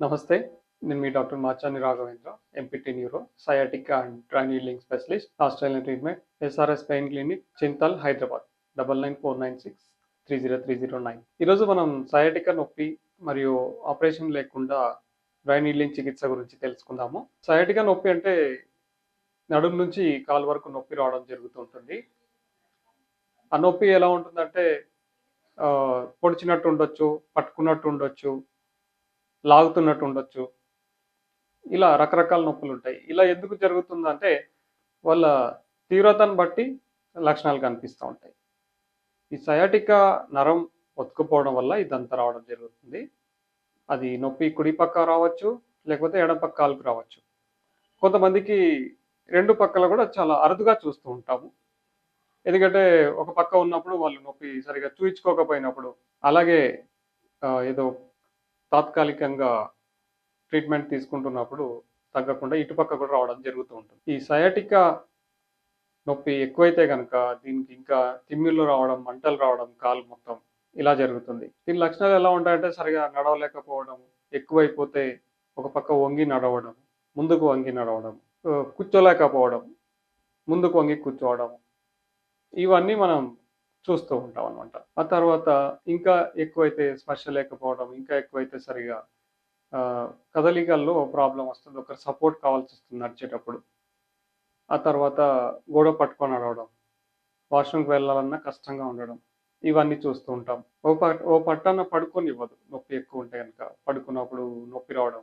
నమస్తే నేను మీ doctor Machani Raghavendra MPT neuro sciatic and ట్రైనీలింగ్ specialist Australian treatment SRS pain clinic Chintal Hyderabad double nine four nine six three zero three zero nine ఈరోజు మనం sciatica నొప్పి మరియు operation లేకుండా dry needling చికిత్స గురించి తెలుసుకుందాము. సయాటిక నొప్పి అంటే నడుము నుంచి కాలు వరకు నొప్పి రావడం జరుగుతుంటుంది ఆ నొప్పి ఎలా ఉంటుందంటే పొడిచినట్టు ఉండొచ్చు పట్టుకున్నట్టు ఉండొచ్చు లాగుతున్నట్టు ఉండొచ్చు. ఇలా రకరకాల నొప్పులు ఉంటాయి. ఇలా ఎందుకు జరుగుతుందంటే వాళ్ళ తీవ్రతను బట్టి లక్షణాలు కనిపిస్తూ ఉంటాయి. ఈ సయాటికా నరం ఒత్తుకుపోవడం వల్ల ఇదంతా రావడం జరుగుతుంది. అది నొప్పి కుడి పక్క రావచ్చు లేకపోతే ఎడం పక్క కాలుకు రావచ్చు. కొంతమందికి రెండు పక్కల కూడా చాలా అరుదుగా చూస్తూ ఉంటాము. ఎందుకంటే ఒక పక్క ఉన్నప్పుడు వాళ్ళు నొప్పి సరిగా చూయించుకోకపోయినప్పుడు అలాగే ఏదో తాత్కాలికంగా ట్రీట్మెంట్ తీసుకుంటున్నప్పుడు తగ్గకుండా ఇటుపక్క కూడా రావడం జరుగుతూ ఉంటుంది. ఈ సయాటికా నొప్పి ఎక్కువైతే కనుక దీనికి ఇంకా తిమ్మిళ్ళు రావడం మంటలు రావడం కాలు మొత్తం ఇలా జరుగుతుంది. దీని లక్షణాలు ఎలా ఉంటాయంటే సరిగా నడవలేకపోవడం ఎక్కువైపోతే ఒక పక్క వంగి నడవడం ముందుకు వంగి నడవడం కూర్చోలేకపోవడం ముందుకు వంగి కూర్చోవడం. ఇవన్నీ మనం చూస్తూ ఉంటాం అనమాట ఆ తర్వాత ఇంకా ఎక్కువైతే స్పర్శ లేకపోవడం ఇంకా ఎక్కువైతే సరిగా కదలికల్లో ప్రాబ్లం వస్తుంది. ఒకరు సపోర్ట్ కావాల్సి వస్తుంది నడిచేటప్పుడు. ఆ తర్వాత గోడ పట్టుకొని నడవడం వాష్రూమ్కి వెళ్ళాలన్నా కష్టంగా ఉండడం ఇవన్నీ చూస్తూ ఉంటాం. ఓ పట్ ఓ పట్టాన పడుకొని ఇవ్వదు. నొప్పి ఎక్కువ ఉంటే కనుక పడుకున్నప్పుడు నొప్పి రావడం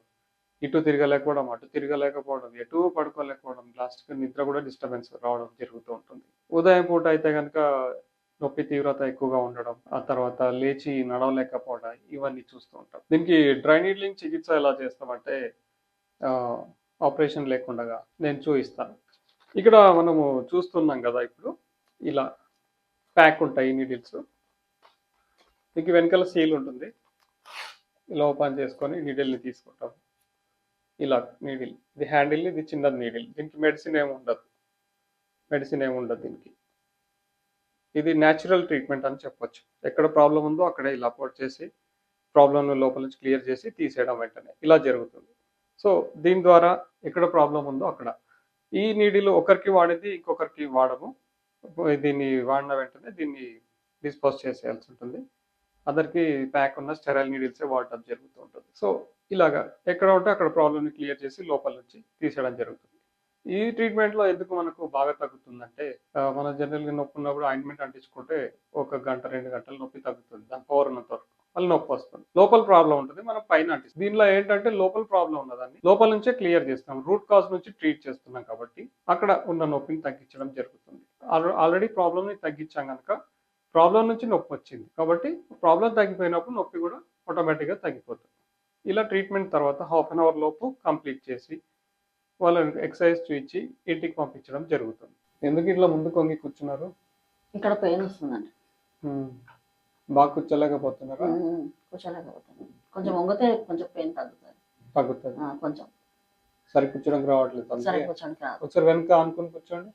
ఇటు తిరగలేకపోవడం అటు తిరగలేకపోవడం ఎటు పడుకోలేకపోవడం లాస్ట్కి నిద్ర కూడా డిస్టర్బెన్స్ రావడం జరుగుతూ ఉంటుంది. ఉదయం పూట అయితే కనుక నొప్పి తీవ్రత ఎక్కువగా ఉండడం ఆ తర్వాత లేచి నడవలేకపోవడం ఇవన్నీ చూస్తూ ఉంటాం. దీనికి డ్రై నీడ్లింగ్ చికిత్స ఎలా చేస్తామంటే ఆపరేషన్ లేకుండా నేను చూపిస్తాను ఇక్కడ మనము చూస్తున్నాం కదా ఇప్పుడు ఇలా ప్యాక్ ఉంటాయి నీడిల్స్. దీనికి వెనకాల సీల్ ఉంటుంది. ఇలా ఓపెన్ చేసుకొని నీడిల్ని తీసుకుంటాం. ఇలా నీడిల్ ఇది హ్యాండిల్ ఇది చిన్నది నీడిల్. దీనికి మెడిసిన్ ఏమి ఉండదు. మెడిసిన్ ఏమి ఉండదు దీనికి. ఇది న్యాచురల్ ట్రీట్మెంట్ అని చెప్పొచ్చు. ఎక్కడ ప్రాబ్లం ఉందో అక్కడే ఇలా అపోర్ట్ చేసి ప్రాబ్లంను లోపల నుంచి క్లియర్ చేసి తీసేయడం వెంటనే. ఇలా జరుగుతుంది. సో దీని ద్వారా ఎక్కడ ప్రాబ్లం ఉందో అక్కడ. ఈ నీడిలు ఒకరికి వాడేది ఇంకొకరికి వాడము. దీన్ని వాడిన వెంటనే దీన్ని డిస్పోజ్ చేసేయాల్సి ఉంటుంది. అందరికి ప్యాక్ ఉన్న స్టెరైల్ నీడిల్సే వాడటం జరుగుతూ ఉంటుంది. సో ఇలాగా ఎక్కడ ఉంటే అక్కడ ప్రాబ్లమ్ని క్లియర్ చేసి లోపల నుంచి తీసేయడం జరుగుతుంది. ఈ ట్రీట్మెంట్లో ఎందుకు మనకు బాగా తగ్గుతుందంటే మన జనరల్గా నొప్పి ఉన్నప్పుడు ఆయింట్మెంట్ అంటించుకుంటే ఒక గంట రెండు గంటలు నొప్పి తగ్గుతుంది. దాని పవర్ ఉన్నంత వరకు. మళ్ళీ నొప్పి వస్తుంది. లోపల ప్రాబ్లం ఉంటుంది మనం పైన అంటిస్తాం. దీనిలో ఏంటంటే లోపల ప్రాబ్లం ఉన్నదాన్ని లోపల నుంచే క్లియర్ చేస్తాం. రూట్ కాజ్ నుంచి ట్రీట్ చేస్తున్నాం కాబట్టి అక్కడ ఉన్న నొప్పిని తగ్గించడం జరుగుతుంది. ఆల్రెడీ ప్రాబ్లమ్ని తగ్గించాం కనుక ప్రాబ్లం నుంచి నొప్పి వచ్చింది. కాబట్టి ప్రాబ్లం తగ్గిపోయినప్పుడు నొప్పి కూడా ఆటోమేటిక్గా తగ్గిపోతుంది. ఇలా ట్రీట్మెంట్ తర్వాత హాఫ్ అన్ అవర్ లోపు కంప్లీట్ చేసి వాళ్ళని ఎక్సర్సైజ్ చూపించి ఇంటికి పంపించడం జరుగుతుంది. ఎందుకు ఇట్లా ముందు కొంగి కూర్చున్నారు? ఇక్కడ పెయిన్ వస్తుందండి. బాగా కూర్చోలేకపోతున్నారా? ఉమ్, కూర్చోలేకపోతాను కొంచెం వంగితే కొంచెం పెయిన్ తగ్గుతుంది. తగ్గుతుంది. కొంచెం. సరి కూర్చోడానికి రావట్లేదు ఒకసారి వెనక అనుకుని కూర్చోండి.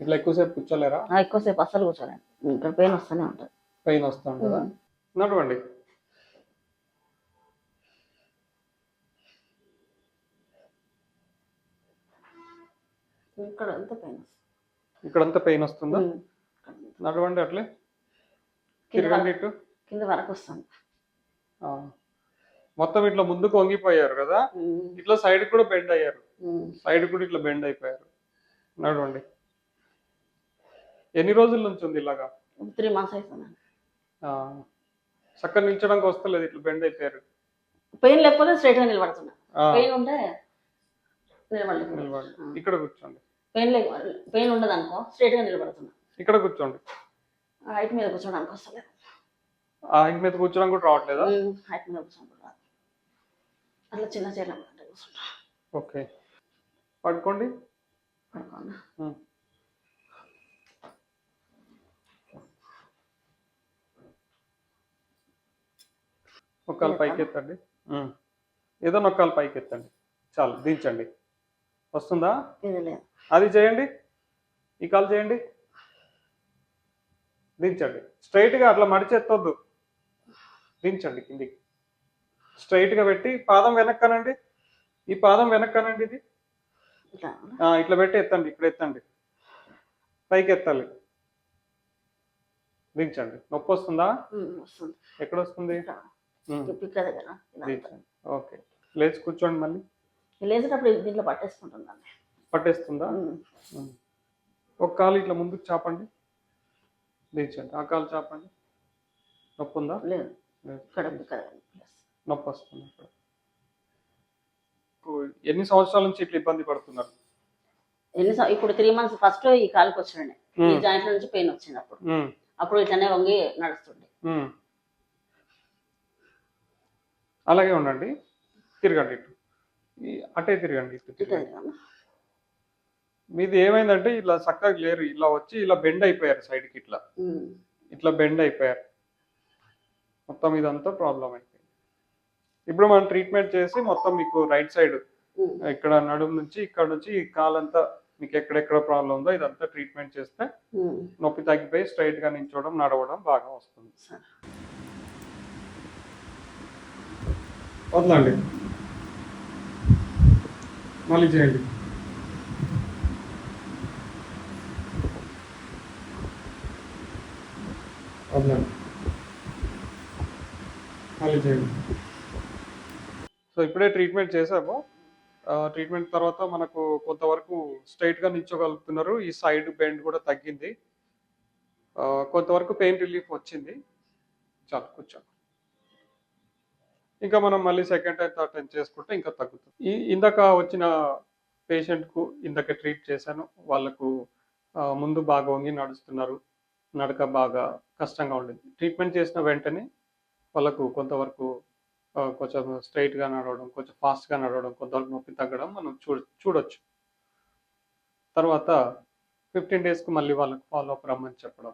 ఇట్లా ఎక్కువసేపు కూర్చోలేరా? ఎక్కువసేపు అస్సలు కూర్చోలేండి ఇక్కడ పెయిన్ వస్తూనే ఉంటుంది. పెయిన్ వస్తుంటుందా ఉమ్. నడవండి. ఇక్కడ అంతా పెయిన్ ఇక్కడంతా పెయిన్ వస్తుందా. నడవండి అట్లే. తిరగండి ఇటు. కింద వరకు వస్తుంది. ఆ. మొత్తం ఇట్లా ముందుకు వంగిపోయారు కదా? ఇట్లా సైడ్ కూడా బెండ్ అయ్యారు. సైడ్ కూడా ఇట్లా బెండ్ అయిపోయారు. నడవండి. ఎన్ని రోజుల నుంచి ఉంది ఇలాగా? త్రీ మంత్స్ అవుతుందండి ఆ. చక్కగా నిల్చడానికి వస్తలేదు ఇట్లా బెండ్ అయిపోయారు. పెయిన్ లేకపోతే స్ట్రైట్గా నిలబడుతున్నా. పెయిన్ ఉంటే నిలబడండి. ఇక్కడ కూర్చోండి. పెయిన్ లేక పెయిన్ ఉండదు అనుకో స్ట్రైట్గా నిలబడుతున్నా. ఇక్కడ కూర్చోండి. హైట్ మీద కూర్చోడానికి వస్తలేదు. ఆ ఇంటి మీద కూర్చోడానికి కూడా రావట్లేదా? హైట్ మీద కూర్చోడానికి రాదు. అట్లా చిన్న చీరలు అంటే కూర్చుంటా ఓకే. పడుకోండి. పడుకోండి ఉమ్. ఒక కాలు పైకి ఎత్తండి. ఏదో ఒక కాలు పైకి ఎత్తండి చాలు దించండి. వస్తుందా? అది చేయండి. ఈ కాలు చేయండి. దించండి. స్ట్రైట్గా అట్లా మడిచెత్తొద్దు దించండి కిందికి. స్ట్రైట్గా పెట్టి పాదం వెనక్కనండి. ఈ పాదం వెనక్కనండి ఇది. ఇట్లా? పెట్టి ఎత్తండి. ఇక్కడ ఎత్తండి. పైకి ఎత్తాలి. దించండి. నొప్పి వస్తుందా? ఎక్కడ వస్తుంది. దించండి. ఓకే. లేచి కూర్చోండి మళ్ళీ. లేచేటప్పుడు దీంట్లో పట్టేసుకుంటుందండి. పట్టేస్తుందా. ఒక కాలు ఇట్లా ముందుకు చాపండి. దించండి ఆ కాలు చాపండి. నొప్పి ఉందా లేదు. నొప్పి వస్తుంది ఇక్కడ ఎన్ని సంవత్సరాల నుంచి ఇట్లా ఇబ్బంది పడుతున్నారు? ఎన్ని ఇప్పుడు త్రీ మంత్స్ ఫస్ట్ ఈ కాలుకి వచ్చిండే ఈ జాయింట్ నుంచి పెయిన్ వచ్చింది అప్పుడు. అప్పుడు ఇట్లనే వంగి నడుస్తుండే. అలాగే ఉండండి. తిరగండి ఇటు. అటే తిరగండి ఇట్లా. మీది ఏమైందంటే ఇలా చక్కగా లేరు ఇలా వచ్చి ఇలా బెండ్ అయిపోయారు సైడ్కి ఇట్లా ఉమ్. ఇట్లా బెండ్ అయిపోయారు మొత్తం ఇదంతా ప్రాబ్లం అయిపోయింది ఇప్పుడు మనం ట్రీట్మెంట్ చేసి మొత్తం మీకు రైట్ సైడ్. ఇక్కడ నడుము నుంచి ఇక్కడ నుంచి ఈ కాలంతా మీకు ఎక్కడెక్కడ ప్రాబ్లం ఉందో ఇదంతా ట్రీట్మెంట్ చేస్తే. నొప్పి తగ్గిపోయి స్ట్రైట్గా నించోవడం నడవడం బాగా వస్తుంది సరే. వదలండి మళ్ళీ చేయండి. వదలండి మళ్ళీ చేయండి. సో ఇప్పుడే ట్రీట్మెంట్ చేసాము ట్రీట్మెంట్ తర్వాత మనకు కొంతవరకు స్ట్రైట్గా నిల్చోగలుగుతున్నారు. ఈ సైడ్ బెండ్ కూడా తగ్గింది. కొంతవరకు పెయిన్ రిలీఫ్ వచ్చింది. చాలు కూర్చోండి ఇంకా మనం మళ్ళీ సెకండ్ టైం థర్డ్ టైం చేసుకుంటే ఇంకా తగ్గుతుంది. ఇందాక వచ్చిన పేషెంట్కు ఇందాక ట్రీట్ చేశాను. వాళ్ళకు ముందు బాగా వంగి నడుస్తున్నారు. నడక బాగా కష్టంగా ఉండేది. ట్రీట్మెంట్ చేసిన వెంటనే వాళ్ళకు కొంతవరకు కొంచెం స్ట్రైట్గా నడవడం కొంచెం ఫాస్ట్గా నడవడం కొంతవరకు నొప్పి తగ్గడం మనం చూ చూడొచ్చు. తర్వాత ఫిఫ్టీన్ డేస్కి మళ్ళీ వాళ్ళకి ఫాలో అప్ రమ్మని చెప్పడం.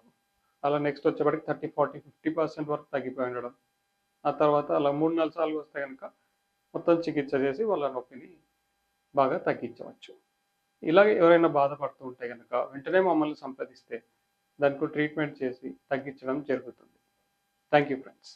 అలా నెక్స్ట్ వచ్చేప్పటికి థర్టీ ఫార్టీ ఫిఫ్టీ పర్సెంట్ వరకు తగ్గిపోయి ఉండడం. ఆ తర్వాత అలా మూడు నాలుగు సార్లు వస్తే కనుక మొత్తం చికిత్స చేసి వాళ్ళ నొప్పిని బాగా తగ్గించవచ్చు. ఇలాగే ఎవరైనా బాధపడుతూ ఉంటే కనుక వెంటనే మమ్మల్ని సంప్రదిస్తే దానికి ట్రీట్మెంట్ చేసి తగ్గించడం జరుగుతుంది. Thank you friends.